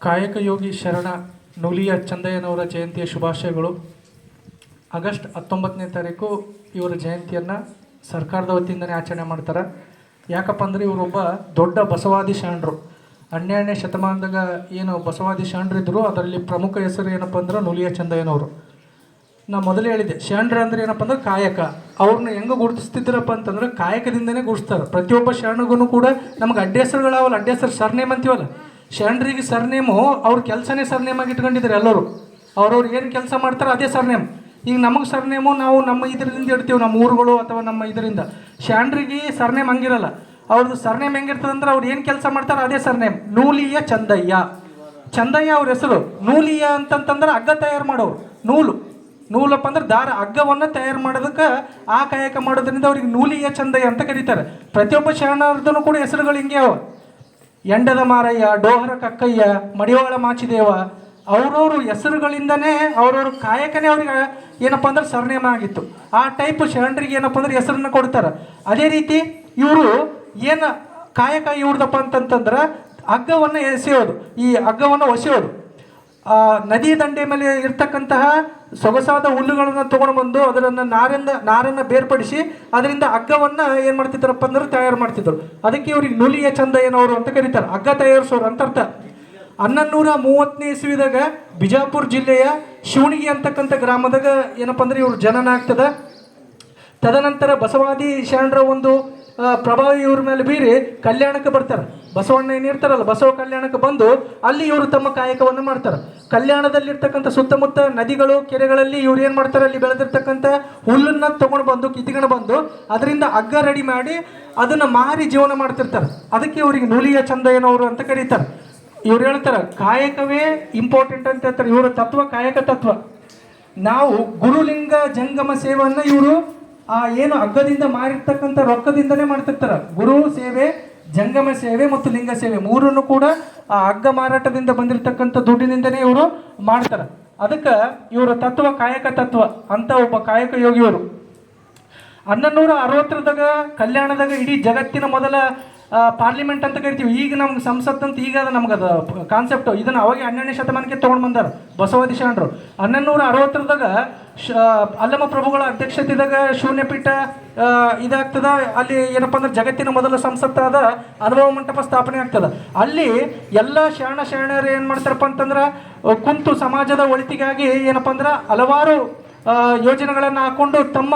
ಕಾಯಕ ಯೋಗಿ ಶರಣ ನುಲಿಯ ಚಂದಯ್ಯನವರ ಜಯಂತಿಯ ಶುಭಾಶಯಗಳು. ಆಗಸ್ಟ್ ಹತ್ತೊಂಬತ್ತನೇ ತಾರೀಕು ಇವರ ಜಯಂತಿಯನ್ನು ಸರ್ಕಾರದ ವತಿಯಿಂದನೇ ಆಚರಣೆ ಮಾಡ್ತಾರೆ. ಯಾಕಪ್ಪ ಅಂದರೆ ಇವರೊಬ್ಬ ದೊಡ್ಡ ಬಸವಾದಿ ಶರಣರು ಹನ್ನೆರಡನೇ ಶತಮಾನದಾಗ ಏನು ಬಸವಾದಿ ಶರಣರಿದ್ದರು ಅದರಲ್ಲಿ ಪ್ರಮುಖ ಹೆಸರು ಏನಪ್ಪ ಅಂದ್ರೆ ನುಲಿಯ ಚಂದಯ್ಯನವರು. ನಾ ಮೊದಲೇ ಹೇಳಿದ್ದೆ ಶರಣರು ಅಂದ್ರೆ ಏನಪ್ಪ ಅಂದ್ರೆ ಕಾಯಕ. ಅವ್ರನ್ನ ಹೆಂಗೆ ಗುರುತಿಸ್ತಿದ್ರಪ್ಪ ಅಂತಂದ್ರೆ ಕಾಯಕದಿಂದನೇ ಗುರುತಿಸ್ತಾರೆ ಪ್ರತಿಯೊಬ್ಬ ಶರಣಗೂ ಕೂಡ ನಮ್ಗೆ ಅಡ್ಡ ಹೆಸರುಗಳಾವಲ್ಲ, ಅಡ್ಡ ಹೆಸರು ಸರ್ನೇಮ್ ಅಂತೀವಲ್ಲ. ಶರಣರಿಗೆ ಸರ್ನೇಮು, ಅವ್ರ ಕೆಲಸನೇ ಸರ್ನೇಮ್ ಆಗಿ ಇಟ್ಕೊಂಡಿದ್ದಾರೆ ಎಲ್ಲರೂ. ಅವ್ರವ್ರು ಏನು ಕೆಲಸ ಮಾಡ್ತಾರೆ ಅದೇ ಸರ್ನೇಮ್. ಈಗ ನಮಗೆ ಸರ್ನೇಮು ನಾವು ನಮ್ಮ ಇದರಿಂದ ಇಡ್ತೀವಿ, ನಮ್ಮ ಊರುಗಳು ಅಥವಾ ನಮ್ಮ ಇದರಿಂದ. ಶರಣರಿಗೆ ಸರ್ನೇಮ್ ಹಂಗಿರಲ್ಲ. ಅವ್ರದ್ದು ಸರ್ನೇಮ್ ಹೆಂಗಿರ್ತದೆ ಅಂದ್ರೆ ಅವ್ರು ಏನು ಕೆಲಸ ಮಾಡ್ತಾರೆ ಅದೇ ಸರ್ನೇಮ್. ನೂಲಿಯ ಚಂದಯ್ಯ. ಚಂದಯ್ಯ ಅವ್ರ ಹೆಸರು. ನೂಲಿಯ ಅಂತಂತಂದ್ರೆ ಹಗ್ಗ ತಯಾರು ಮಾಡೋರು. ನೂಲು. ನೂಲಪ್ಪ ಅಂದ್ರೆ ದಾರ. ಹಗ್ಗವನ್ನು ತಯಾರು ಮಾಡೋದಕ್ಕೆ ಆ ಕಾಯಕ ಮಾಡೋದ್ರಿಂದ ಅವ್ರಿಗೆ ನೂಲಿಯ ಚಂದಯ್ಯ ಅಂತ ಕರೀತಾರೆ. ಪ್ರತಿಯೊಬ್ಬ ಶರಣಾರ್ಧನೂ ಕೂಡ ಹೆಸರುಗಳು ಹಿಂಗೆ ಅವ. ಎಂಡದ ಮಾರಯ್ಯ, ಡೋಹರ ಕಕ್ಕಯ್ಯ, ಮಡಿವಾಳ ಮಾಚಿದೇವ, ಅವ್ರವ್ರ ಹೆಸರುಗಳಿಂದನೇ ಅವ್ರವ್ರ ಕಾಯಕನೇ ಅವ್ರಿಗೆ ಏನಪ್ಪ ಅಂದ್ರೆ ಸರ್ನೇಮ ಆಗಿತ್ತು. ಆ ಟೈಪ್ ಶರಣರಿಗೆ ಏನಪ್ಪ ಅಂದ್ರೆ ಹೆಸರನ್ನ ಕೊಡ್ತಾರೆ. ಅದೇ ರೀತಿ ಇವರು ಏನು ಕಾಯಕ ಇವ್ರದಪ್ಪ ಅಂತಂತಂದ್ರೆ ಹಗ್ಗವನ್ನು ಎಸೆಯೋದು, ಈ ಹಗ್ಗವನ್ನು ಒಸೆಯೋದು. ನದಿ ದಂಡೆ ಮೇಲೆ ಇರ್ತಕ್ಕಂತಹ ಸೊಗಸಾದ ಹುಲ್ಲುಗಳನ್ನು ತಗೊಂಡು ಬಂದು ಅದರನ್ನು ನಾರಿಂದ, ನಾರನ್ನು ಬೇರ್ಪಡಿಸಿ ಅದರಿಂದ ಹಗ್ಗವನ್ನು ಏನು ಮಾಡ್ತಿದ್ರಪ್ಪ ಅಂದ್ರೆ ತಯಾರು ಮಾಡ್ತಿದ್ರು ಅದಕ್ಕೆ ಇವ್ರಿಗೆ ನುಲಿಯ ಚಂದಯ್ಯನವರು ಅಂತ ಕರೀತಾರೆ. ಹಗ್ಗ ತಯಾರಿಸೋರು ಅಂತ ಅರ್ಥ. ಹನ್ನೊಂದೂರ ಮೂವತ್ತನೇ ಇಸ್ವಿದಾಗ ಬಿಜಾಪುರ ಜಿಲ್ಲೆಯ ಶಿವಣಿಗೆ ಅಂತಕ್ಕಂಥ ಗ್ರಾಮದಾಗ ಏನಪ್ಪ ಅಂದ್ರೆ ಇವ್ರ ಜನನ ಆಗ್ತದೆ. ತದನಂತರ ಬಸವಾದಿ ಶರಣರ ಒಂದು ಪ್ರಭಾವ ಇವ್ರ ಮೇಲೆ ಬೀರಿ ಕಲ್ಯಾಣಕ್ಕೆ ಬರ್ತಾರೆ. ಬಸವಣ್ಣ ಏನಿರ್ತಾರಲ್ಲ ಬಸವ ಕಲ್ಯಾಣಕ್ಕೆ ಬಂದು ಅಲ್ಲಿ ಇವರು ತಮ್ಮ ಕಾಯಕವನ್ನು ಮಾಡ್ತಾರೆ. ಕಲ್ಯಾಣದಲ್ಲಿರ್ತಕ್ಕಂಥ ಸುತ್ತಮುತ್ತ ನದಿಗಳು, ಕೆರೆಗಳಲ್ಲಿ ಇವ್ರು ಏನು ಮಾಡ್ತಾರೆ, ಅಲ್ಲಿ ಬೆಳೆದಿರ್ತಕ್ಕಂಥ ಹುಲ್ಲನ್ನು ತಗೊಂಡು ಬಂದು ಕಿತ್ಕೊಂಡು ಬಂದು ಅದರಿಂದ ಹಗ್ಗ ರೆಡಿ ಮಾಡಿ ಅದನ್ನು ಮಾರಿ ಜೀವನ ಮಾಡ್ತಿರ್ತಾರೆ. ಅದಕ್ಕೆ ಇವರಿಗೆ ನೂಲಿಯ ಚಂದಯ್ಯನವರು ಅಂತ ಕರೀತಾರೆ. ಇವ್ರು ಹೇಳ್ತಾರೆ, ಕಾಯಕವೇ ಇಂಪಾರ್ಟೆಂಟ್ ಅಂತ ಹೇಳ್ತಾರೆ. ಇವರ ತತ್ವ, ಕಾಯಕ ತತ್ವ. ನಾವು ಗುರುಲಿಂಗ ಜಂಗಮ ಸೇವೆಯನ್ನು ಇವರು ಆ ಏನು ಹಗ್ಗದಿಂದ ಮಾರಿರ್ತಕ್ಕಂಥ ರೊಕ್ಕದಿಂದಲೇ ಮಾಡ್ತಿರ್ತಾರೆ. ಗುರು ಸೇವೆ, ಜಂಗಮ ಸೇವೆ ಮತ್ತು ಲಿಂಗ ಸೇವೆ ಮೂರನ್ನು ಕೂಡ ಆ ಹಗ್ಗ ಮಾರಾಟದಿಂದ ಬಂದಿರತಕ್ಕಂಥ ದುಡ್ಡಿನಿಂದನೇ ಇವರು ಮಾಡ್ತಾರೆ. ಅದಕ್ಕೆ ಇವರ ತತ್ವ ಕಾಯಕ ತತ್ವ ಅಂತ ಒಬ್ಬ ಕಾಯಕ ಯೋಗಿಯವರು. ಹನ್ನೂರ ಅರವತ್ತರದಾಗ, ಕಲ್ಯಾಣದಾಗ ಇಡೀ ಜಗತ್ತಿನ ಮೊದಲ ಪಾರ್ಲಿಮೆಂಟ್ ಅಂತ ಕರಿತೀವಿ. ಈಗ ನಮ್ಗೆ ಸಂಸತ್ ಅಂತ ಈಗ ಅದ ನಮ್ಗೆ ಅದು ಕಾನ್ಸೆಪ್ಟ್ ಇದನ್ನು ಅವಾಗ ಹನ್ನೆರಡನೇ ಶತಮಾನಕ್ಕೆ ತೊಗೊಂಡು ಬಂದಾರ ಬಸವಾದಿ ಶರಣರು. ಹನ್ನೊಂದೂರ ಅರವತ್ತರದಾಗ ಶ ಅಲ್ಲಮ ಪ್ರಭುಗಳ ಅಧ್ಯಕ್ಷತೆದಾಗ ಶೂನ್ಯಪೀಠ ಇದಾಗ್ತದ. ಅಲ್ಲಿ ಏನಪ್ಪ ಅಂದ್ರೆ ಜಗತ್ತಿನ ಮೊದಲ ಸಂಸತ್ತಾದ ಅನುಭವ ಮಂಟಪ ಸ್ಥಾಪನೆ ಆಗ್ತದ. ಅಲ್ಲಿ ಎಲ್ಲ ಶರಣ ಶರಣರು ಏನು ಮಾಡ್ತಾರಪ್ಪ ಅಂತಂದ್ರೆ ಕುಂತು ಸಮಾಜದ ಒಳಿತಿಗಾಗಿ ಏನಪ್ಪ ಅಂದ್ರೆ ಹಲವಾರು ಯೋಜನೆಗಳನ್ನು ಹಾಕೊಂಡು ತಮ್ಮ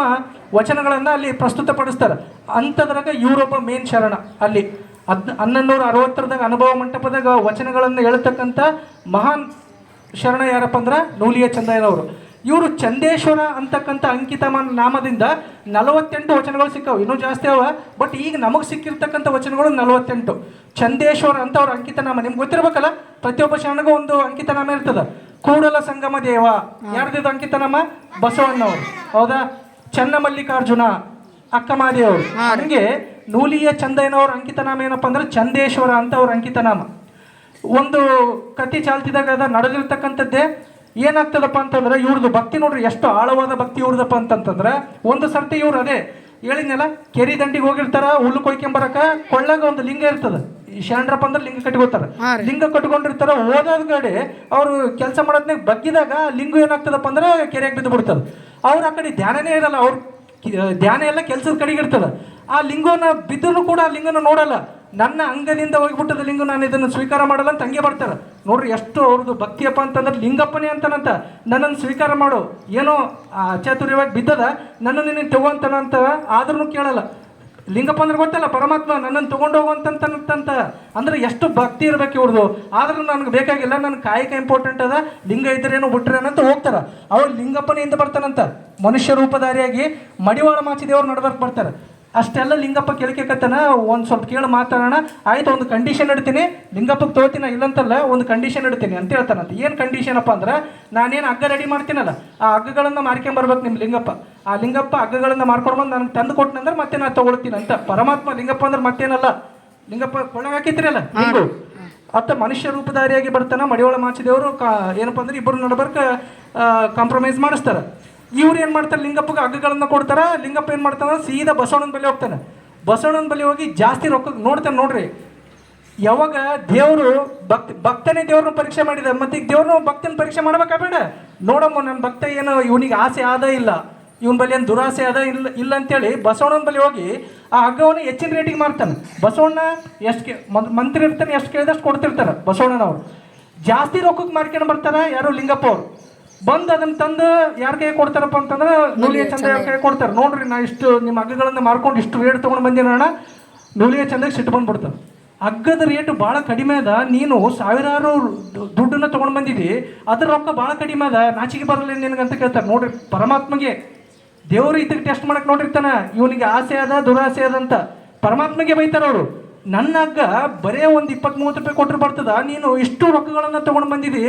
ವಚನಗಳನ್ನು ಅಲ್ಲಿ ಪ್ರಸ್ತುತಪಡಿಸ್ತಾರೆ. ಅಂಥದ್ರಾಗ ಇವರೊಬ್ಬ ಮೇನ್ ಶರಣ. ಅಲ್ಲಿ ಹದ್ ಹನ್ನೊಂದೂರ ಅರವತ್ತರದಾಗ ಅನುಭವ ಮಂಟಪದಾಗ ವಚನಗಳನ್ನು ಹೇಳ್ತಕ್ಕಂಥ ಮಹಾನ್ ಶರಣ ಯಾರಪ್ಪ ಅಂದ್ರೆ ನೂಲಿಯ ಚಂದಯ್ಯನವರು. ಇವರು ಚಂದೇಶ್ವರ ಅಂತಕ್ಕಂಥ ಅಂಕಿತ ಮ- ನಾಮದಿಂದ ನಲವತ್ತೆಂಟು ವಚನಗಳು ಸಿಕ್ಕವು. ಇನ್ನೂ ಜಾಸ್ತಿ ಅವ ಬಟ್ ಈಗ ನಮಗೆ ಸಿಕ್ಕಿರ್ತಕ್ಕಂಥ ವಚನಗಳು ನಲವತ್ತೆಂಟು. ಚಂದೇಶ್ವರ ಅಂತ ಅವ್ರ ಅಂಕಿತನಾಮ. ನಿಮ್ಗೆ ಗೊತ್ತಿರ್ಬೇಕಲ್ಲ ಪ್ರತಿಯೊಬ್ಬ ಶರಣಗೂ ಒಂದು ಅಂಕಿತನಾಮ ಇರ್ತದೆ. ಇರ್ತದ ಕೂಡಲ ಸಂಗಮ ದೇವ. ಯಾರ್ದಿದ್ದು ಅಂಕಿತನಾಮ? ಬಸವಣ್ಣವರು. ಹೌದಾ? ಚನ್ನಮಲ್ಲಿಕಾರ್ಜುನ ಅಕ್ಕಮಾದೇವರು. ಹಂಗೆ ನೂಲಿಯ ಚಂದಯ್ಯನವ್ರ ಅಂಕಿತನಾಮ ಏನಪ್ಪ ಅಂದ್ರೆ ಚಂದೇಶ್ವರ ಅಂತ ಅವ್ರ ಅಂಕಿತನಾಮ. ಒಂದು ಕತಿ ಚಾಲ್ತಿದಾಗ ಅದ ನಡೆದಿರ್ತಕ್ಕಂಥದ್ದೇ ಏನಾಗ್ತದಪ್ಪ ಅಂತಂದ್ರೆ ಇವ್ರದ್ದು ಭಕ್ತಿ ನೋಡ್ರಿ ಎಷ್ಟು ಆಳವಾದ ಭಕ್ತಿ ಇವ್ರದಪ್ಪ ಅಂತಂತಂದ್ರೆ ಒಂದು ಸರ್ತಿ ಇವ್ರು ಅದೇ ಹೇಳಿದ್ನಲ್ಲ ಕೆರಿ ದಂಡಿಗೆ ಹೋಗಿರ್ತಾರ ಹುಲ್ಲು ಕೊಯ್ಕೊಂಬರಕ ಕೊಳ್ಳಾಗ ಒಂದು ಲಿಂಗ ಇರ್ತದ. ಶರಣರಪ್ಪ ಅಂದ್ರೆ ಲಿಂಗ ಕಟ್ಕೋತಾರ ಲಿಂಗ ಕಟ್ಕೊಂಡಿರ್ತಾರ ಹೋದಾದ ಕಡೆ ಅವರು ಕೆಲಸ ಮಾಡೋದ್ನಾಗ ಬಗ್ಗಿದಾಗ ಲಿಂಗ ಏನಾಗ್ತದಪ್ಪ ಅಂದ್ರೆ ಕೆರೆಯಾಗ ಬಿದ್ದು ಬಿಡ್ತದ. ಅವ್ರು ಆ ಕಡೆ ಧ್ಯಾನನೇ ಇರಲ್ಲ, ಅವ್ರ ಧ್ಯಾನ ಎಲ್ಲ ಕೆಲಸದ ಕಡೆಗೆ ಇರ್ತದೆ. ಆ ಲಿಂಗನ ಬಿದ್ದರೂ ಕೂಡ ಆ ಲಿಂಗನ ನೋಡಲ್ಲ. ನನ್ನ ಅಂಗದಿಂದ ಹೋಗಿಬಿಟ್ಟದ ಲಿಂಗ ನಾನು ಇದನ್ನು ಸ್ವೀಕಾರ ಮಾಡಲ್ಲ ಅಂತ ಹಂಗೆ ಬರ್ತಾರೆ ನೋಡ್ರಿ ಎಷ್ಟು ಅವ್ರದ್ದು ಭಕ್ತಿಯಪ್ಪ ಅಂತಂದ್ರೆ ಲಿಂಗಪ್ಪನೇ ಅಂತಾನಂತ. ನನ್ನನ್ನು ಸ್ವೀಕಾರ ಮಾಡು. ಏನೋ, ಆ ಚಾತುರ್ಯವಾಗಿ ಬಿದ್ದದ, ನನ್ನನ್ನು ನೀನು ತಗೋಂತಾನಂತ ಆದ್ರೂ ಕೇಳಲ್ಲ. ಲಿಂಗಪ್ಪ ಅಂದ್ರೆ ಗೊತ್ತಲ್ಲ, ಪರಮಾತ್ಮ ನನ್ನನ್ನು ತಗೊಂಡು ಹೋಗುವಂತಂತ ಅಂದ್ರೆ ಎಷ್ಟು ಭಕ್ತಿ ಇರ್ಬೇಕು ಇವ್ರದ್ದು. ಆದ್ರೂ ನನಗೆ ಬೇಕಾಗಿಲ್ಲ ನನ್ನ ಕಾಯಕ ಇಂಪಾರ್ಟೆಂಟ್ ಅದ, ಲಿಂಗ ಇದ್ರೇನು ಬಿಟ್ರೇನಂತ ಹೋಗ್ತಾರ. ಅವ್ರು ಲಿಂಗಪ್ಪನಿಂದ ಬರ್ತಾನಂತ. ಮನುಷ್ಯ ರೂಪಧಾರಿಯಾಗಿ ಮಡಿವಾಳ ಮಾಚಿದೇವ್ರು ನಡ್ಬರ್ಕ್ ಬರ್ತಾರೆ. ಅಷ್ಟೆಲ್ಲ ಲಿಂಗಪ್ಪ ಕೇಳ್ಕೇಕತ್ತಾನ ಒಂದು ಸ್ವಲ್ಪ ಕೇಳಿ ಮಾತಾಡೋಣ. ಆಯ್ತು, ಒಂದು ಕಂಡೀಷನ್ ಇಡ್ತೀನಿ. ಲಿಂಗಪ್ಪಗೆ ತೋತಿನ ಇಲ್ಲಂತಲ್ಲ, ಒಂದು ಕಂಡೀಷನ್ ಇಡ್ತೀನಿ ಅಂತ ಹೇಳ್ತಾನಂತ. ಏನು ಅಪ್ಪ ಅಂದ್ರೆ, ನಾನೇನು ಹಗ್ಗ ರೆಡಿ ಮಾಡ್ತೀನಲ್ಲ, ಆ ಹಗ್ಗಗಳನ್ನು ಮಾರ್ಕೊಂಬರ್ಬೇಕು ನಿಮ್ಮ ಲಿಂಗಪ್ಪ. ಆ ಲಿಂಗಪ್ಪ ಹಗ್ಗಗಳನ್ನು ಮಾಡ್ಕೊಂಡು ಬಂದು ನನಗೆ ತಂದು ಕೊಟ್ಟನಂದ್ರೆ ಮತ್ತೆ ನಾನು ತಗೊಳ್ತೀನಿ ಅಂತ. ಪರಮಾತ್ಮ ಲಿಂಗಪ್ಪ ಅಂದ್ರೆ ಮತ್ತೇನಲ್ಲ? ಲಿಂಗಪ್ಪ ಕೊಳ್ಳೆ ಹಾಕಿದ್ರಲ್ಲ ಲಿಂಗು. ಅತ್ತ ಮನುಷ್ಯ ರೂಪಧಾರಿಯಾಗಿ ಬರ್ತಾನ ಮಡಿವಾಳ ಮಾಚಿದೇವರು ಕಾ ಏನಪ್ಪ ಅಂದ್ರೆ ಇಬ್ಬರು ನಡಬರ್ಕ ಕಾಂಪ್ರಮೈಸ್ ಮಾಡಿಸ್ತಾರೆ. ಇವ್ರು ಏನು ಮಾಡ್ತಾರೆ? ಲಿಂಗಪ್ಪಗೆ ಹಗ್ಗಗಳನ್ನು ಕೊಡ್ತಾರ ಲಿಂಗಪ್ಪ ಏನು ಮಾಡ್ತಾನೆ? ಸೀದಾ ಬಸವಣ್ಣನ ಬಳಿ ಹೋಗ್ತಾನೆ. ಬಸವಣ್ಣನ ಬಳಿ ಹೋಗಿ ಜಾಸ್ತಿ ರೊಕ್ಕ ನೋಡ್ತಾನೆ ನೋಡ್ರಿ. ಯಾವಾಗ ದೇವರು ಭಕ್ತ ಭಕ್ತನೇ ದೇವ್ರನ್ನ ಪರೀಕ್ಷೆ ಮಾಡಿದ ಮತ್ತೆ ಈಗ ದೇವ್ರನ್ನ ಭಕ್ತನ ಪರೀಕ್ಷೆ ಮಾಡ್ಬೇಕಾ ಬೇಡ? ನೋಡಮ್ಮ ನನ್ನ ಭಕ್ತ ಏನು ಇವನಿಗೆ ಆಸೆ ಆದ ಇಲ್ಲ. ಇವನ್ ಬಳಿ ಏನು ದುರಾಸೆ ಅದ ಇಲ್ಲ ಇಲ್ಲ ಅಂತೇಳಿ ಬಸವಣ್ಣನ ಬಳಿ ಹೋಗಿ ಆ ಹಗ್ಗವನ್ನು ಹೆಚ್ಚಿನ ರೇಟಿಗೆ ಮಾರ್ತಾನೆ. ಬಸವಣ್ಣ ಎಷ್ಟು ಕೇ ಮಂತ್ರಿ ಇರ್ತಾನೆ ಎಷ್ಟು ಕೇಳಿದಷ್ಟು ಕೊಡ್ತಿರ್ತಾರೆ ಬಸವಣ್ಣನವರು. ಜಾಸ್ತಿ ರೊಕ್ಕಕ್ಕೆ ಮಾರ್ಕೊಂಡು ಬರ್ತಾರೆ ಯಾರು ಲಿಂಗಪ್ಪ ಅವರು. ಬಂದು ಅದನ್ನ ತಂದು ಯಾರ ಕೈ ಕೊಡ್ತಾರಪ್ಪ ಅಂತಂದ್ರೆ ನೂಲಿಯ ಚಂದ ಯಾರ ಕೈ ಕೊಡ್ತಾರೆ. ನೋಡ್ರಿ ನಾ ಇಷ್ಟು ನಿಮ್ಮ ಹಗ್ಗಗಳನ್ನು ಮಾರ್ಕೊಂಡು ಇಷ್ಟು ರೇಟ್ ತೊಗೊಂಡು ಬಂದಿರೋಣ ಅಣ್ಣ ನೂಲಿಯ ಚಂದಕ್ಕೆ ಸಿಟ್ಟು ಬಂದ್ಬಿಡ್ತಾರೆ ಹಗ್ಗದ ರೇಟ್ ಭಾಳ ಕಡಿಮೆ ಅದ ನೀನು ಸಾವಿರಾರು ದುಡ್ಡನ್ನ ತೊಗೊಂಡು ಬಂದಿದ್ದಿ ಅದ್ರ ರೊಕ್ಕ ಭಾಳ ಕಡಿಮೆ ಅದ ನಾಚಿಕೆ ಬರಲ್ಲ ನಿನಗಂತ ಕೇಳ್ತಾರೆ. ನೋಡ್ರಿ ಪರಮಾತ್ಮಗೆ ದೇವರು ಇದಕ್ಕೆ ಟೆಸ್ಟ್ ಮಾಡಕ್ ನೋಡಿರ್ತಾನೆ, ಇವನಿಗೆ ಆಸೆ ಅದ, ದುರಾಸೆ ಅದ ಅಂತ. ಪರಮಾತ್ಮಗೆ ಬೈತಾರ ಅವರು, ನನ್ನ ಹಗ್ಗ ಬರೇ ಒಂದು ಇಪ್ಪತ್ತ್ ಮೂವತ್ತು ರೂಪಾಯಿ ಕೊಟ್ಟರೆ ಬರ್ತದ, ನೀನು ಇಷ್ಟು ರೊಕ್ಕಗಳನ್ನ ತಗೊಂಡು ಬಂದಿದ್ದಿ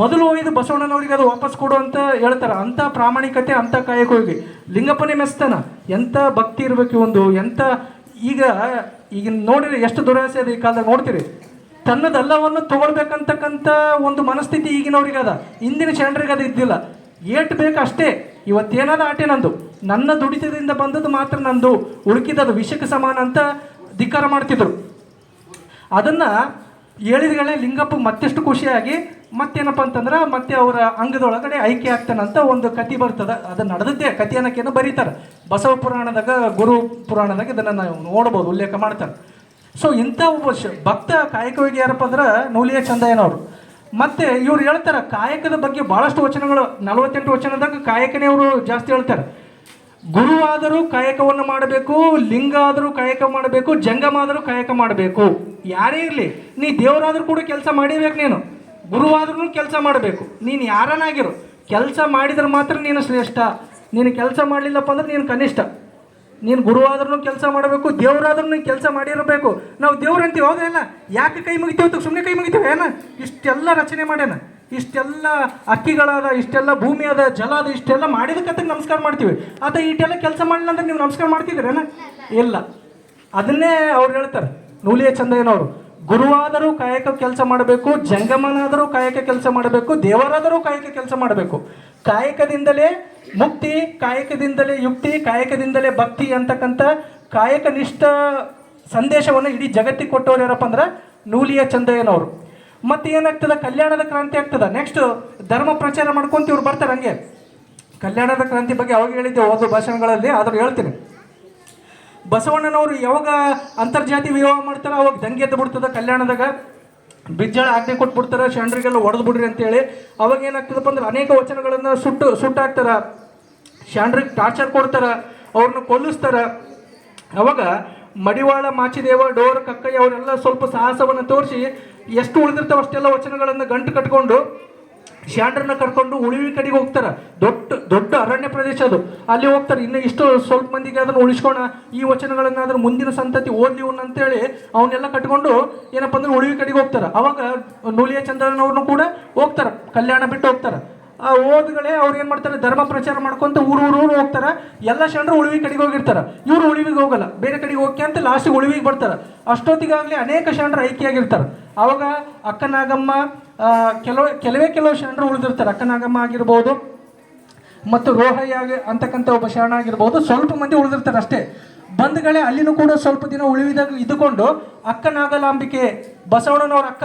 ಮೊದಲು ಒಯ್ದು ಬಸವಣ್ಣನವರಿಗೆ ಅದು ವಾಪಸ್ ಕೊಡು ಅಂತ ಹೇಳ್ತಾರ. ಅಂತ ಪ್ರಾಮಾಣಿಕತೆ, ಅಂತ ಕಾಯಕ್ಕೆ ಹೋಗಿ ಲಿಂಗಪ್ಪನೇ ಮೆಸ್ತಾನ, ಎಂತ ಭಕ್ತಿ ಇರಬೇಕು ಒಂದು ಎಂತ ಈಗ ಈಗ ನೋಡಿರಿ ಎಷ್ಟು ದುರಾಸೆ ಅದ ಈ ಕಾಲದಾಗ ನೋಡ್ತೀರಿ. ತನ್ನದೆಲ್ಲವನ್ನು ತಗೊಳ್ಬೇಕಂತಕ್ಕಂಥ ಒಂದು ಮನಸ್ಥಿತಿ ಈಗಿನವ್ರಿಗೆ ಅದ ಇಂದಿನ ಶರಣರಿಗೆ ಅದು ಇದ್ದಿಲ್ಲ. ಏಟ್ ಬೇಕು ಅಷ್ಟೇ ಇವತ್ತೇನಾದ ಆಟೆ ನಂದು? ನನ್ನ ದುಡಿತದಿಂದ ಬಂದದ್ದು ಮಾತ್ರ ನಂದು. ಉಳುಕಿದದು ವಿಷಕ್ಕೆ ಸಮಾನ ಅಂತ ಧಿಕ್ಕಾರ ಮಾಡ್ತಿದ್ರು. ಅದನ್ನ ಹೇಳಿದ್ಗಳೇ ಲಿಂಗಪ್ಪ ಮತ್ತೆಷ್ಟು ಖುಷಿಯಾಗಿ, ಮತ್ತೇನಪ್ಪ ಅಂತಂದ್ರೆ ಮತ್ತೆ ಅವರ ಅಂಗದೊಳಗಡೆ ಐಕ್ಯ ಆಗ್ತಾನಂತ ಒಂದು ಕತಿ ಬರ್ತದೆ. ಅದು ನಡೆದದ್ದೇ ಕತಿ ಅನ್ನೋಕೇನು ಬರೀತಾರೆ. ಬಸವ ಪುರಾಣದಾಗ, ಗುರು ಪುರಾಣದಾಗ ಇದನ್ನು ನಾವು ನೋಡ್ಬೋದು, ಉಲ್ಲೇಖ ಮಾಡ್ತಾರೆ. ಸೊ ಇಂಥ ಒಬ್ಬ ಭಕ್ತ ಕಾಯಕವಾಗಿ ಯಾರಪ್ಪ ಅಂದ್ರೆ ನೂಲಿಯ ಚಂದಯ್ಯನವರು ಮತ್ತೆ ಇವ್ರು ಹೇಳ್ತಾರೆ, ಕಾಯಕದ ಬಗ್ಗೆ ಭಾಳಷ್ಟು ವಚನಗಳು, ನಲವತ್ತೆಂಟು ವಚನದಾಗ ಕಾಯಕನೇ ಅವರು ಜಾಸ್ತಿ ಹೇಳ್ತಾರೆ. ಗುರುವಾದರೂ ಕಾಯಕವನ್ನು ಮಾಡಬೇಕು ಲಿಂಗ ಆದರೂ ಕಾಯಕ ಮಾಡಬೇಕು ಜಂಗಮ ಆದರೂ ಕಾಯಕ ಮಾಡಬೇಕು. ಯಾರೇ ಇರಲಿ, ನೀ ದೇವರಾದರೂ ಕೂಡ ಕೆಲಸ ಮಾಡಿಬೇಕು ನೀನು. ಗುರುವಾದ್ರೂ ಕೆಲಸ ಮಾಡಬೇಕು. ನೀನು ಯಾರನ್ನಾಗಿರು, ಕೆಲಸ ಮಾಡಿದ್ರೆ ಮಾತ್ರ ನೀನು ಶ್ರೇಷ್ಠ. ನೀನು ಕೆಲಸ ಮಾಡಲಿಲ್ಲಪ್ಪ ಅಂದ್ರೆ ನೀನು ಕನಿಷ್ಠ. ನೀನು ಗುರುವಾದ್ರೂ ಕೆಲಸ ಮಾಡಬೇಕು ದೇವರಾದ್ರೂ ಕೆಲಸ ಮಾಡಿರಬೇಕು. ನಾವು ದೇವ್ರು ಅಂತೀವಿ ಹೌದಲ್ಲ ಯಾಕೆ ಕೈ ಮುಗಿತೀವಿ ಸುಮ್ಮನೆ ಕೈ ಮುಗಿತೀವಿ, ಏನ? ಇಷ್ಟೆಲ್ಲ ರಚನೆ ಮಾಡ್ಯಾನ. ಇಷ್ಟೆಲ್ಲ ಅಕ್ಕಿಗಳಾದ, ಇಷ್ಟೆಲ್ಲ ಭೂಮಿ ಅದ ಜಲ ಅದ ಇಷ್ಟೆಲ್ಲ ಮಾಡಿದಕ್ಕಂತ ನಮಸ್ಕಾರ ಮಾಡ್ತೀವಿ. ಆತ ಇಷ್ಟೆಲ್ಲ ಕೆಲಸ ಮಾಡಲಿಲ್ಲ ಅಂದ್ರೆ ನೀವು ನಮಸ್ಕಾರ ಮಾಡ್ತಿದ್ದೀರೇನ ಇಲ್ಲ. ಅದನ್ನೇ ಅವ್ರು ಹೇಳ್ತಾರೆ, ನೂಲಿಯ ಚಂದಯ್ಯನವರು. ಗುರುವಾದರೂ ಕಾಯಕ ಕೆಲಸ ಮಾಡಬೇಕು, ಜಂಗಮನಾದರೂ ಕಾಯಕ ಕೆಲಸ ಮಾಡಬೇಕು, ದೇವರಾದರೂ ಕಾಯಕ ಕೆಲಸ ಮಾಡಬೇಕು. ಕಾಯಕದಿಂದಲೇ ಮುಕ್ತಿ, ಕಾಯಕದಿಂದಲೇ ಯುಕ್ತಿ, ಕಾಯಕದಿಂದಲೇ ಭಕ್ತಿ ಅಂತಕ್ಕಂಥ ಕಾಯಕ ನಿಷ್ಠ ಸಂದೇಶವನ್ನು ಇಡೀ ಜಗತ್ತಿಗೆ ಕೊಟ್ಟವ್ರು ಯಾರಪ್ಪ ಅಂದ್ರೆ ನೂಲಿಯ ಚಂದಯ್ಯನವರು ಮತ್ತೆ ಏನಾಗ್ತದೆ? ಕಲ್ಯಾಣದ ಕ್ರಾಂತಿ ಆಗ್ತದ. ನೆಕ್ಸ್ಟ್ ಧರ್ಮ ಪ್ರಚಾರ ಮಾಡ್ಕೊಂತ ಇವ್ರು ಬರ್ತಾರೆ ಹಂಗೆ. ಕಲ್ಯಾಣದ ಕ್ರಾಂತಿ ಬಗ್ಗೆ ಅವಾಗ ಹೇಳಿದ್ದೆ? ಓದು ಭಾಷಣಗಳಲ್ಲಿ, ಆದರೂ ಹೇಳ್ತೀನಿ. ಬಸವಣ್ಣನವರು ಯಾವಾಗ ಅಂತರ್ಜಾತಿ ವಿವಾಹ ಮಾಡ್ತಾರೆ ಅವಾಗ ದಂಗೆ ಎದ್ದು ಬಿಡ್ತದ ಕಲ್ಯಾಣದಾಗ. ಬಿಜ್ಜಳ ಆಜ್ಞೆ ಕೊಟ್ಬಿಡ್ತಾರೆ, ಶರಣರಿಗೆಲ್ಲ ಹೊಡೆದು ಬಿಡ್ರಿ ಅಂತೇಳಿ. ಅವಾಗ ಏನಾಗ್ತದಪ್ಪ ಅಂದ್ರೆ ಅನೇಕ ವಚನಗಳನ್ನು ಸುಟ್ಟು, ಸುಟ್ಟಾಕ್ತಾರೆ. ಶರಣರಿಗೆ ಟಾರ್ಚರ್ ಕೊಡ್ತಾರ, ಅವ್ರನ್ನ ಕೊಲ್ಲಿಸ್ತಾರ. ಅವಾಗ ಮಡಿವಾಳ, ಮಾಚಿದೇವ, ಡೋರ್, ಕಕ್ಕಯ್ಯ, ಅವರೆಲ್ಲ ಸ್ವಲ್ಪ ಸಾಹಸವನ್ನು ತೋರಿಸಿ, ಎಷ್ಟು ಉಳಿದಿರ್ತಾವ ಅಷ್ಟೆಲ್ಲ ವಚನಗಳನ್ನು ಗಂಟು ಕಟ್ಕೊಂಡು ಶಾಂಡ್ರನ್ನ ಕರ್ಕೊಂಡು ಉಳಿವಿ ಕಡೆಗೆ ಹೋಗ್ತಾರ. ದೊಡ್ಡ ದೊಡ್ಡ ಅರಣ್ಯ ಪ್ರದೇಶ ಅದು. ಅಲ್ಲಿ ಹೋಗ್ತಾರೆ. ಇನ್ನು ಇಷ್ಟು ಸ್ವಲ್ಪ ಮಂದಿಗೆ ಅದನ್ನು ಉಳಿಸ್ಕೋಣ. ಈ ವಚನಗಳನ್ನಾದ್ರೂ ಮುಂದಿನ ಸಂತತಿ ಓದ್ಲಿ ಅಂತ ಅಂತೇಳಿ ಅವನ್ನೆಲ್ಲ ಕಟ್ಕೊಂಡು ಏನಪ್ಪ ಅಂದ್ರೆ ಉಳಿವಿ ಕಡೆಗೆ ಹೋಗ್ತಾರೆ. ಅವಾಗ ನೂಲಿಯ ಚಂದ್ರನವ್ರನ್ನು ಕೂಡ ಹೋಗ್ತಾರೆ. ಕಲ್ಯಾಣ ಬಿಟ್ಟು ಹೋಗ್ತಾರೆ. ಆ ಓದ್ಗಳೇ ಅವ್ರು ಏನು ಮಾಡ್ತಾರೆ? ಧರ್ಮ ಪ್ರಚಾರ ಮಾಡ್ಕೊಂತ ಊರು ಊರು ಊರು ಹೋಗ್ತಾರ. ಎಲ್ಲ ಶರಣರು ಉಳಿವಿ ಕಡೆಗೆ ಹೋಗಿರ್ತಾರೆ. ಇವರು ಉಳಿವಿಗೆ ಹೋಗಲ್ಲ. ಬೇರೆ ಕಡೆಗೆ ಹೋಗಿ ಅಂತ ಲಾಸ್ಟಿಗೆ ಉಳಿವಿಗೆ ಬರ್ತಾರೆ. ಅಷ್ಟೊತ್ತಿಗಾಗಲೇ ಅನೇಕ ಶರಣರು ಐಕ್ಯಾಗಿರ್ತಾರೆ ಅವಾಗ ಅಕ್ಕನಾಗಮ್ಮ ಕೆಲವು, ಕೆಲವೇ ಕೆಲವು ಶರಣರು ಉಳಿದಿರ್ತಾರೆ. ಅಕ್ಕನಾಗಮ್ಮ ಆಗಿರ್ಬೋದು ಮತ್ತು ರೋಹಯ್ಯ ಆಗಿ ಅಂತಕ್ಕಂಥ ಒಬ್ಬ ಶರಣ ಆಗಿರ್ಬೋದು, ಸ್ವಲ್ಪ ಮಂದಿ ಉಳಿದಿರ್ತಾರೆ ಅಷ್ಟೇ. ಬಂದ್ಗಳೇ ಅಲ್ಲಿನೂ ಕೂಡ ಸ್ವಲ್ಪ ದಿನ ಉಳಿವಿದಾಗ ಇದ್ದುಕೊಂಡು ಅಕ್ಕನಾಗಲಾಂಬಿಕೆ, ಬಸವಣ್ಣನವ್ರ ಅಕ್ಕ,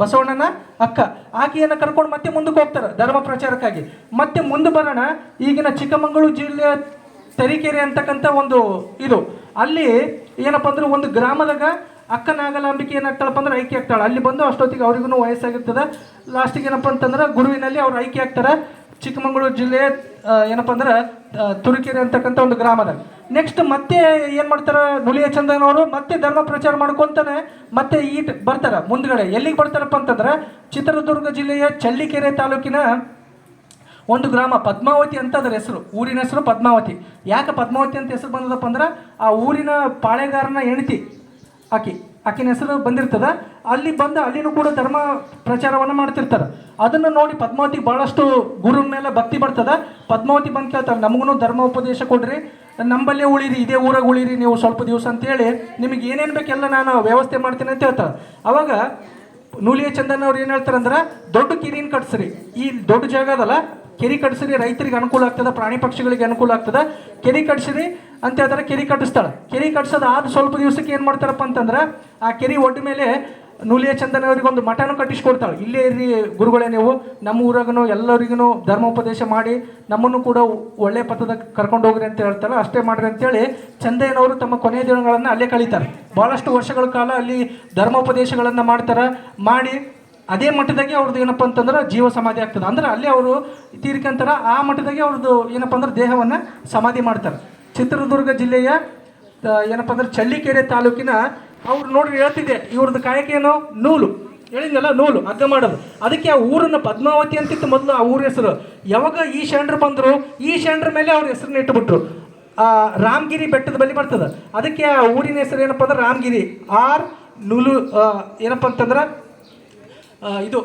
ಬಸವಣ್ಣನ ಅಕ್ಕ, ಆಕೆಯನ್ನು ಕರ್ಕೊಂಡು ಮತ್ತೆ ಮುಂದಕ್ಕೆ ಹೋಗ್ತಾರೆ ಧರ್ಮ ಪ್ರಚಾರಕ್ಕಾಗಿ. ಮತ್ತೆ ಮುಂದೆ ಬರೋಣ ಈಗಿನ ಚಿಕ್ಕಮಗಳೂರು ಜಿಲ್ಲೆಯ ತರೀಕೆರೆ ಅಂತಕ್ಕಂಥ ಒಂದು ಇದು. ಅಲ್ಲಿ ಏನಪ್ಪ ಅಂದ್ರೆ ಒಂದು ಗ್ರಾಮದಾಗ ಅಕ್ಕ ನಾಗಲಾಂಬಿಕೆ ಏನಾಗ್ತಾಳಪ್ಪ ಅಂದ್ರೆ ಐಕ್ಯ ಆಗ್ತಾಳೆ. ಅಲ್ಲಿ ಬಂದು ಅಷ್ಟೊತ್ತಿಗೆ ಅವ್ರಿಗೂ ವಯಸ್ಸಾಗಿರ್ತದೆ. ಲಾಸ್ಟಿಗೆ ಏನಪ್ಪ ಅಂತಂದ್ರೆ ಗುರುವಿನಲ್ಲಿ ಅವ್ರು ಐಕ್ಯ ಆಗ್ತಾರೆ. ಚಿಕ್ಕಮಗಳೂರು ಜಿಲ್ಲೆ ಏನಪ್ಪ ಅಂದ್ರೆ ತುರುಕೆರೆ ಅಂತಕ್ಕಂಥ ಒಂದು ಗ್ರಾಮದಾಗ ನೆಕ್ಸ್ಟ್ ಮತ್ತೆ ಏನು ಮಾಡ್ತಾರೆ ನುಲಿಯ ಚಂದನವರು ಮತ್ತೆ ಧರ್ಮ ಪ್ರಚಾರ ಮಾಡ್ಕೊಂತಾನೆ, ಮತ್ತೆ ಈಟ್ ಬರ್ತಾರೆ ಮುಂದ್ಗಡೆ. ಎಲ್ಲಿಗೆ ಬರ್ತಾರಪ್ಪ ಅಂತಂದ್ರೆ, ಚಿತ್ರದುರ್ಗ ಜಿಲ್ಲೆಯ ಚಳ್ಳಿಕೆರೆ ತಾಲೂಕಿನ ಒಂದು ಗ್ರಾಮ, ಪದ್ಮಾವತಿ ಅಂತ ಅದರ ಹೆಸರು. ಊರಿನ ಹೆಸರು ಪದ್ಮಾವತಿ. ಯಾಕೆ ಪದ್ಮಾವತಿ ಅಂತ ಹೆಸರು ಬಂದದಪ್ಪ ಅಂದ್ರೆ, ಆ ಊರಿನ ಪಾಳೆಗಾರನ ಹೆಂಡತಿ ಆಕಿ ಆಕಿನ ಹೆಸರು ಬಂದಿರ್ತದ. ಅಲ್ಲಿ ಬಂದು ಅಲ್ಲಿನೂ ಕೂಡ ಧರ್ಮ ಪ್ರಚಾರವನ್ನು ಮಾಡ್ತಿರ್ತಾರೆ. ಅದನ್ನು ನೋಡಿ ಪದ್ಮಾವತಿ ಭಾಳಷ್ಟು ಗುರು ಮೇಲೆ ಭಕ್ತಿ ಬರ್ತದೆ. ಪದ್ಮಾವತಿ ಬಂದು ಕೇಳ್ತಾರೆ ನಮಗೂ ಧರ್ಮ ಉಪದೇಶ ಕೊಡ್ರಿ. ನಂಬಲ್ಲೇ ಉಳಿರಿ, ಇದೇ ಊರಾಗ ಉಳಿರಿ, ನೀವು ಸ್ವಲ್ಪ ದಿವಸ ಅಂತೇಳಿ ನಿಮಗೆ ಏನೇನು ಬೇಕೆಲ್ಲ ನಾನು ವ್ಯವಸ್ಥೆ ಮಾಡ್ತೀನಿ ಅಂತ ಹೇಳ್ತಾರೆ. ಅವಾಗ ನೂಲಿಯ ಚಂದನ್ ಅವ್ರು ಏನು ಹೇಳ್ತಾರೆ ಅಂದ್ರೆ ದೊಡ್ಡ ಕಿರಿನ ಕಟ್ಸ್ರಿ. ಈ ದೊಡ್ಡ ಜಾಗ ಅದಲ್ಲ ಕೆರಿ ಕಟ್ಸಿರಿ ರೈತರಿಗೆ ಅನುಕೂಲ ಆಗ್ತದೆ, ಪ್ರಾಣಿ ಪಕ್ಷಿಗಳಿಗೆ ಅನುಕೂಲ ಆಗ್ತದೆ. ಕೆರೆ ಕಟ್ಸಿರಿ ಅಂತ ಹೇಳ್ತಾರೆ, ಕೆರೆ ಕಟ್ಟಿಸ್ತಾಳೆ. ಕೆರೆ ಕಟ್ಸೋದು ಆದ ಸ್ವಲ್ಪ ದಿವಸಕ್ಕೆ ಏನು ಮಾಡ್ತಾರಪ್ಪ ಅಂತಂದ್ರೆ, ಆ ಕೆರಿ ಒಡ್ಡ ಮೇಲೆ ನೂಲಿಯ ಚಂದನವರಿಗೆ ಒಂದು ಮಠನೂ ಕಟ್ಟಿಸ್ಕೊಡ್ತಾಳೆ. ಇಲ್ಲೇ ಇರಿ ಗುರುಗಳೇ ನೀವು, ನಮ್ಮ ಊರಾಗನು ಎಲ್ಲರಿಗೂ ಧರ್ಮೋಪದೇಶ ಮಾಡಿ, ನಮ್ಮನ್ನು ಕೂಡ ಒಳ್ಳೆ ಪಥದ ಕರ್ಕೊಂಡು ಹೋಗ್ರಿ ಅಂತ ಹೇಳ್ತಾರೆ ಅಷ್ಟೇ ಮಾಡ್ರಿ ಅಂತೇಳಿ ಚಂದಯ್ಯನವರು ತಮ್ಮ ಕೊನೆಯ ದಿನಗಳನ್ನು ಅಲ್ಲೇ ಕಳೀತಾರೆ. ಭಾಳಷ್ಟು ವರ್ಷಗಳ ಕಾಲ ಅಲ್ಲಿ ಧರ್ಮೋಪದೇಶಗಳನ್ನು ಮಾಡ್ತಾರೆ. ಮಾಡಿ ಅದೇ ಮಟ್ಟದಾಗೆ ಅವ್ರದ್ದು ಏನಪ್ಪ ಅಂತಂದ್ರೆ ಜೀವ ಸಮಾಧಿ ಆಗ್ತದೆ. ಅಂದ್ರೆ ಅಲ್ಲಿ ಅವರು ತೀರ್ಕೊಂತಾರೆ, ಆ ಮಟ್ಟದಾಗೆ ಅವ್ರದ್ದು ಏನಪ್ಪ ಅಂದ್ರೆ ದೇಹವನ್ನು ಸಮಾಧಿ ಮಾಡ್ತಾರೆ. ಚಿತ್ರದುರ್ಗ ಜಿಲ್ಲೆಯ ಏನಪ್ಪ ಅಂದ್ರೆ ಚಳ್ಳಿಕೆರೆ ತಾಲೂಕಿನ ಅವ್ರು ನೋಡಿ ಹೇಳ್ತಿದ್ದೆ, ಇವ್ರದ್ದು ಕಾಯಕ ಏನು? ನೂಲು. ಹೇಳಿದ್ನಲ್ಲ, ನೂಲು, ಹಗ್ಗ ಮಾಡೋದು. ಅದಕ್ಕೆ ಆ ಊರನ್ನ ಪದ್ಮಾವತಿ ಅಂತಿತ್ತು ಮೊದಲು ಆ ಊರ ಹೆಸರು. ಯಾವಾಗ ಈ ಶಂಡ್ರು ಬಂದರು, ಈ ಶಾಂಡ್ರ ಮೇಲೆ ಅವ್ರ ಹೆಸರನ್ನ ಇಟ್ಟುಬಿಟ್ರು ಆ, ರಾಮಗಿರಿ ಬೆಟ್ಟದ ಬಲಿ ಬರ್ತದೆ. ಅದಕ್ಕೆ ಆ ಊರಿನ ಹೆಸರು ಏನಪ್ಪ ಅಂದ್ರೆ ರಾಮಗಿರಿ. ಆರ್ ನೂಲು ಏನಪ್ಪ ಅಂತಂದ್ರೆ ಇದು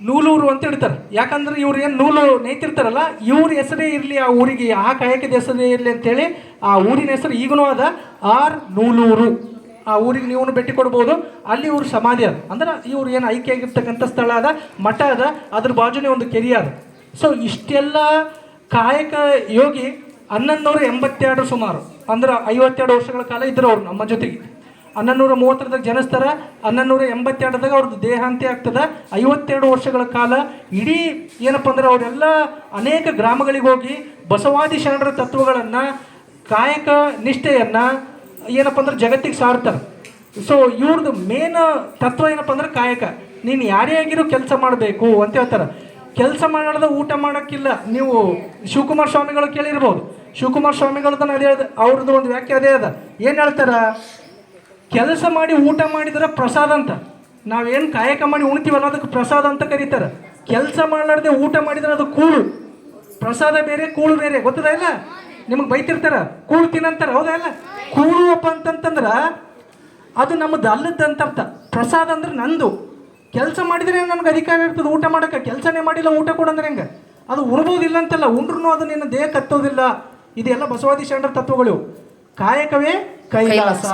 ನೂಲೂರು ಅಂತ ಇಡ್ತಾರೆ ಯಾಕಂದ್ರೆ ಇವ್ರು ಏನು ನೂಲು ನೇಯ್ತಿರ್ತಾರಲ್ಲ, ಇವ್ರ ಹೆಸರೇ ಇರಲಿ, ಆ ಊರಿಗೆ, ಆ ಕಾಯಕದ ಹೆಸರೇ ಇರಲಿ ಅಂತೇಳಿ ಆ ಊರಿನ ಹೆಸರು ಈಗಲೂ ಅದ ಆರ್ ನೂಲೂರು. ಆ ಊರಿಗೆ ನೀವು ಭೇಟಿ ಕೊಡ್ಬೋದು. ಅಲ್ಲಿ ಇವ್ರ ಸಮಾಧಿ ಅದ. ಅಂದ್ರೆ ಇವ್ರು ಏನು ಆಯ್ಕೆ ಆಗಿರ್ತಕ್ಕಂಥ ಸ್ಥಳ ಅದ, ಮಠ ಅದ, ಅದ್ರ ಬಾಜುನೇ ಒಂದು ಕೆರೆ ಅದ. ಸೊ ಇಷ್ಟೆಲ್ಲ ಕಾಯಕ ಯೋಗಿ ಹನ್ನೊಂದು ಎಂಬತ್ತೆರಡು ಸುಮಾರು. ಅಂದ್ರೆ ಐವತ್ತೆರಡು ವರ್ಷಗಳ ಕಾಲ ಇದ್ರು ಅವ್ರು ನಮ್ಮ ಜೊತೆಗೆ. ಹನ್ನೊಂದೂರ ಮೂವತ್ತರದಾಗ ಜನಿಸ್ತಾರ ಹನ್ನೊಂದೂರ ಎಂಬತ್ತೆರಡದಾಗ ಅವ್ರದ್ದು ದೇಹಾಂತ್ಯ ಆಗ್ತದೆ. ಐವತ್ತೆರಡು ವರ್ಷಗಳ ಕಾಲ ಇಡೀ ಏನಪ್ಪ ಅಂದ್ರೆ ಅವರೆಲ್ಲ ಅನೇಕ ಗ್ರಾಮಗಳಿಗೆ ಹೋಗಿ ಬಸವಾದಿ ಶರಣರ ತತ್ವಗಳನ್ನು, ಕಾಯಕ ನಿಷ್ಠೆಯನ್ನು ಏನಪ್ಪ ಅಂದ್ರೆ ಜಗತ್ತಿಗೆ ಸಾರ್ತಾರೆ. ಸೊ ಇವ್ರದ್ದು ಮೇನ್ ತತ್ವ ಏನಪ್ಪ ಅಂದ್ರೆ ಕಾಯಕ. ನೀನು ಯಾರೇ ಆಗಿರೋ ಕೆಲಸ ಮಾಡಬೇಕು ಅಂತ ಹೇಳ್ತಾರೆ. ಕೆಲಸ ಮಾಡದ ಊಟ ಮಾಡೋಕ್ಕಿಲ್ಲ. ನೀವು ಶಿವಕುಮಾರ ಸ್ವಾಮಿಗಳು ಕೇಳಿರ್ಬೋದು. ಶಿವಕುಮಾರ ಸ್ವಾಮಿಗಳದ್ದು ಅದ ಅವ್ರದ್ದು ಒಂದು ವ್ಯಾಖ್ಯೆ ಅದೇ ಅದ. ಏನು ಹೇಳ್ತಾರ? ಕೆಲಸ ಮಾಡಿ ಊಟ ಮಾಡಿದ್ರೆ ಪ್ರಸಾದ ಅಂತ. ನಾವೇನು ಕಾಯಕ ಮಾಡಿ ಉಣ್ತೀವಲ್ಲ ಅದಕ್ಕೆ ಪ್ರಸಾದ ಅಂತ ಕರೀತಾರೆ. ಕೆಲಸ ಮಾಡಲಾರ್ದೆ ಊಟ ಮಾಡಿದ್ರೆ ಅದು ಕೂಳು. ಪ್ರಸಾದ ಬೇರೆ, ಕೂಳು ಬೇರೆ. ಗೊತ್ತದ ಇಲ್ಲ? ನಿಮಗೆ ಬೈತಿರ್ತಾರ? ಕೂಳು ತಿನ್ನಂತಾರ? ಹೌದಾ ಇಲ್ಲ? ಕೂಳು ಅಪ್ಪ ಅಂತಂತಂದ್ರೆ ಅದು ನಮ್ಮದು ಅಲ್ಲದಂತ ಅರ್ಥ. ಪ್ರಸಾದ ಅಂದ್ರೆ ನಂದು. ಕೆಲಸ ಮಾಡಿದ್ರೆ ನನಗೆ ಅಧಿಕಾರ ಇರ್ತದೆ ಊಟ ಮಾಡೋಕೆ ಕೆಲಸನೇ ಮಾಡಿಲ್ಲ ಊಟ ಕೊಡಂದ್ರೆ ಹೆಂಗೆ? ಅದು ಉರ್ಬೋದಿಲ್ಲ ಅಂತಲ್ಲ ಉಂಡ್ರೂ ಅದು ನಿನ್ನ ದೇಹ ಕತ್ತೋದಿಲ್ಲ ಇದೆಲ್ಲ ಬಸವಾದಿ ಶರಣರ ತತ್ವಗಳು. ಕಾಯಕವೇ ಕೈಲಾಸ.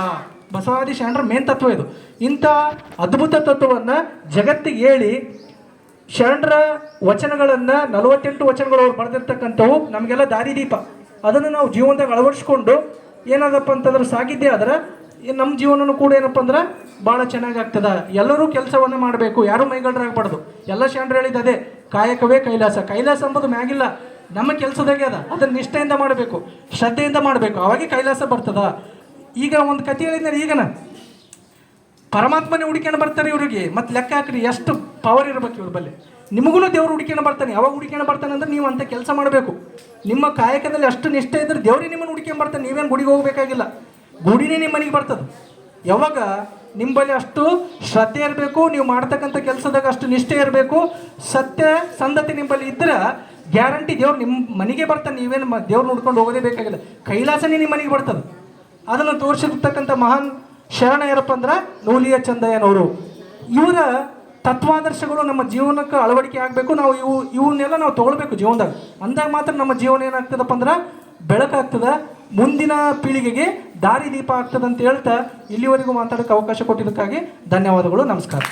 ಬಸವಾದಿ ಶರಣರ ಮೇನ್ ತತ್ವ ಇದು. ಇಂಥ ಅದ್ಭುತ ತತ್ವವನ್ನು ಜಗತ್ತಿಗೆ ಹೇಳಿ ಶರಣರ ವಚನಗಳನ್ನು ನಲವತ್ತೆಂಟು ವಚನಗಳು ಅವ್ರು ಬರೆದಿರ್ತಕ್ಕಂಥವು ನಮಗೆಲ್ಲ ದಾರಿದೀಪ ಅದನ್ನು ನಾವು ಜೀವನದಾಗ ಅಳವಡಿಸ್ಕೊಂಡು ಏನಾದಪ್ಪ ಅಂತಂದ್ರೆ ಸಾಗಿದ್ದೆ ಆದ್ರೆ ನಮ್ಮ ಜೀವನನೂ ಕೂಡ ಏನಪ್ಪ ಅಂದ್ರೆ ಭಾಳ ಚೆನ್ನಾಗಿ ಆಗ್ತದ ಎಲ್ಲರೂ ಕೆಲಸವನ್ನು ಮಾಡಬೇಕು, ಯಾರೂ ಮೈಗಳ್ರಾಗಬಾರ್ದು. ಎಲ್ಲ ಶರಣರು ಹೇಳಿದ ಅದೇ, ಕಾಯಕವೇ ಕೈಲಾಸ. ಕೈಲಾಸ ಎಂಬುದು ಮ್ಯಾಗಿಲ್ಲ, ನಮ್ಮ ಕೆಲಸದಾಗೆ ಅದ. ಅದನ್ನು ನಿಷ್ಠೆಯಿಂದ ಮಾಡಬೇಕು, ಶ್ರದ್ಧೆಯಿಂದ ಮಾಡಬೇಕು. ಅವಾಗೆ ಕೈಲಾಸ ಬರ್ತದ. ಈಗ ಒಂದು ಕತೆ ಹೇಳಿದ್ರೆ ಈಗನ? ಪರಮಾತ್ಮನೇ ಹುಡುಕೊಂಡು ಬರ್ತಾರೆ ಇವರಿಗೆ. ಮತ್ತೆ ಲೆಕ್ಕ ಹಾಕ್ರಿ, ಎಷ್ಟು ಪವರ್ ಇರಬೇಕು ಇವ್ರ ಬಲ್ಲಿ. ನಿಮಗೂ ದೇವ್ರು ಹುಡುಕೊಂಡು ಬರ್ತಾನೆ. ಯಾವಾಗ ಹುಡುಕೊಂಡು ಬರ್ತಾನೆ ಅಂದ್ರೆ ನೀವು ಅಂತ ಕೆಲಸ ಮಾಡಬೇಕು. ನಿಮ್ಮ ಕಾಯಕದಲ್ಲಿ ಅಷ್ಟು ನಿಷ್ಠೆ ಇದ್ದರೆ ದೇವ್ರೇ ನಿಮ್ಮನ್ನು ಹುಡುಕೊಂಡು ಬರ್ತಾನೆ. ನೀವೇನು ಗುಡಿಗೆ ಹೋಗ್ಬೇಕಾಗಿಲ್ಲ. ಗುಡಿನೇ ನಿಮ್ಮ ಮನೆಗೆ ಬರ್ತದೆ. ಯಾವಾಗ ನಿಮ್ಮಲ್ಲಿ ಅಷ್ಟು ಶ್ರದ್ಧೆ ಇರಬೇಕು, ನೀವು ಮಾಡ್ತಕ್ಕಂಥ ಕೆಲಸದಾಗ ಅಷ್ಟು ನಿಷ್ಠೆ ಇರಬೇಕು, ಸತ್ಯ ಸಂದತಿ ನಿಮ್ಮಲ್ಲಿ ಇದ್ರೆ ಗ್ಯಾರಂಟಿ ದೇವ್ರು ನಿಮ್ಮ ಮನೆಗೆ ಬರ್ತಾನೆ. ನೀವೇನು ದೇವ್ರನ್ನ ದೇವ್ರು ನೋಡ್ಕೊಂಡು ಹೋಗೋದೇ ಬೇಕಾಗಿಲ್ಲ. ಕೈಲಾಸನೇ ನಿಮ್ಮ ಮನೆಗೆ ಬರ್ತದೆ. ಅದನ್ನು ತೋರಿಸಿರ್ತಕ್ಕಂಥ ಮಹಾನ್ ಶರಣ ಯಾರಪ್ಪ ಅಂದ್ರೆ ನೂಲಿಯ ಚಂದಯ್ಯನವರು. ಇವರ ತತ್ವಾದರ್ಶಗಳು ನಮ್ಮ ಜೀವನಕ್ಕೆ ಅಳವಡಿಕೆ ಆಗಬೇಕು. ನಾವು ಇವು ಇವನ್ನೆಲ್ಲ ನಾವು ತೊಗೊಳ್ಬೇಕು ಜೀವನದಾಗ. ಅಂದಾಗ ಮಾತ್ರ ನಮ್ಮ ಜೀವನ ಏನಾಗ್ತದಪ್ಪ ಅಂದ್ರೆ ಬೆಳಕಾಗ್ತದ. ಮುಂದಿನ ಪೀಳಿಗೆಗೆ ದಾರಿದೀಪ ಆಗ್ತದೆ ಅಂತ ಹೇಳ್ತಾ ಇಲ್ಲಿವರೆಗೂ ಮಾತಾಡೋಕ್ಕೆ ಅವಕಾಶ ಕೊಟ್ಟಿದ್ದಕ್ಕಾಗಿ ಧನ್ಯವಾದಗಳು. ನಮಸ್ಕಾರ.